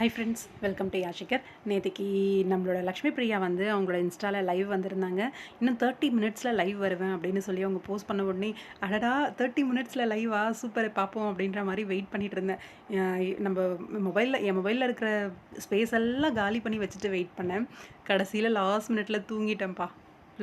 High friends welcome to யாஷிகர் நேற்றுக்கு நம்மளோட லக்ஷ்மி பிரியா வந்து அவங்களோட இன்ஸ்டாவில் லைவ் வந்திருந்தாங்க. இன்னும் தேர்ட்டி மினிட்ஸில் லைவ் வருவேன் அப்படின்னு சொல்லி அவங்க போஸ்ட் பண்ண உடனே அடடா தேர்ட்டி மினிட்ஸில் லைவா சூப்பர் பார்ப்போம் அப்படின்ற மாதிரி வெயிட் பண்ணிட்டு இருந்தேன். நம்ம மொபைலில் என் மொபைலில் இருக்கிற ஸ்பேஸ் எல்லாம் காலி பண்ணி வச்சுட்டு வெயிட் பண்ணேன். கடைசியில் லாஸ்ட் மினிட்ல தூங்கிட்டேன்ப்பா.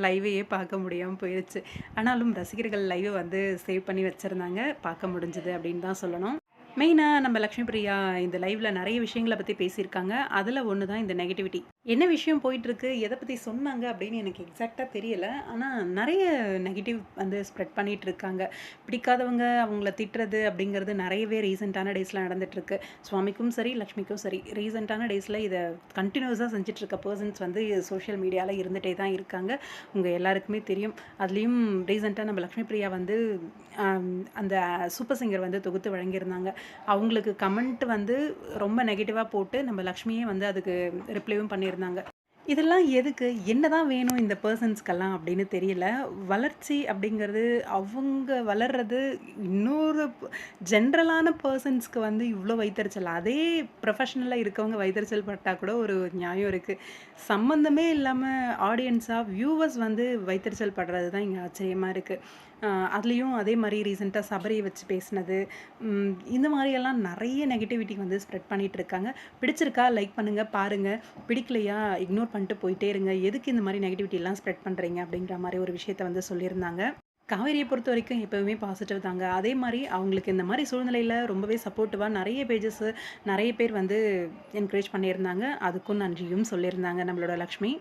லைவையே பார்க்க முடியாமல் போயிடுச்சு ஆனாலும் ரசிகர்கள் லைவை வந்து சேவ் பண்ணி வச்சுருந்தாங்க. பார்க்க முடிஞ்சுது அப்படின்னு தான் சொல்லணும். மெயினாக நம்ம லக்ஷ்மி பிரியா இந்த லைவ்ல நிறைய விஷயங்களை பற்றி பேசியிருக்காங்க. அதில் ஒன்று தான் இந்த நெகட்டிவிட்டி என்ன விஷயம் போயிட்டுருக்கு? எதை பற்றி சொன்னாங்க? அப்படின்னு எனக்கு எக்ஸாக்டாக தெரியல. ஆனால் நிறைய நெகட்டிவ் வந்து ஸ்ப்ரெட் பண்ணிகிட்டு இருக்காங்க பிடிக்காதவங்க அவங்கள திட்டுறது அப்படிங்கிறது நிறையவே ரீசெண்டான டேஸில் நடந்துட்டுருக்கு. சுவாமிக்கும் சரி லக்ஷ்மிக்கும் சரி. ரீசெண்டான டேஸில் இதை கண்டினியூஸாக செஞ்சிட்ருக்க பர்சன்ஸ் வந்து சோஷியல் மீடியாவில் இருந்துகிட்டே தான் இருக்காங்க. உங்கள் எல்லாருக்குமே தெரியும். அதுலேயும் ரீசெண்டாக நம்ம லக்ஷ்மி பிரியா வந்து அந்த சூப்பர் சிங்கர் வந்து தொகுத்து வழங்கியிருந்தாங்க. அவங்களுக்கு கமெண்ட் வந்து ரொம்ப நெகட்டிவாக போட்டு நம்ம லக்ஷ்மியே வந்து அதுக்கு ரிப்ளைவும் பண்ணியிருந்தாங்க. இதெல்லாம் எதுக்கு? என்ன தான் வேணும் இந்த பர்சன்ஸ்க்கெல்லாம் அப்படின்னு தெரியல. வளர்ச்சி அப்படிங்கிறது அவங்க வளர்றது இன்னொரு ஜென்ரலான பர்சன்ஸ்க்கு வந்து இவ்வளோ வைத்தறிச்சல். அதே ப்ரொஃபஷனலாக இருக்கவங்க வைத்தறிச்சல் பட்டால் கூட ஒரு நியாயம் இருக்குது சம்மந்தமே இல்லாமல் ஆடியன்ஸாக வியூவர்ஸ் வந்து வைத்தறிச்சல் படுறது தான் இங்கே ஆச்சரியமாக இருக்குது அதுலேயும் அதே மாதிரி ரீசெண்டாக சபரியை வச்சு பேசினது இந்த மாதிரியெல்லாம் நிறைய நெகட்டிவிட்டி வந்து ஸ்ப்ரெட் பண்ணிகிட்டு இருக்காங்க. பிடிச்சிருக்கா? லைக் பண்ணுங்கள் பாருங்கள் பிடிக்கலையா? இக்னோர் பண்ணிட்டு போயிட்டே இருங்க. எதுக்கு இந்த மாதிரி நெகட்டிவிட்டி எல்லாம் ஸ்ப்ரெட் பண்ணுறீங்க அப்படிங்கிற மாதிரி ஒரு விஷயத்த வந்து சொல்லியிருந்தாங்க. காவேரியை பொறுத்த வரைக்கும் எப்போவுமே பாசிட்டிவ் தாங்க. அதே மாதிரி அவங்களுக்கு இந்த மாதிரி சூழ்நிலையில் ரொம்பவே சப்போர்ட்டிவாக நிறைய பேஜஸ் நிறைய பேர் வந்து என்கரேஜ் பண்ணியிருந்தாங்க. அதுக்கும் நன்றியும் சொல்லியிருந்தாங்க நம்மளோட லக்ஷ்மி.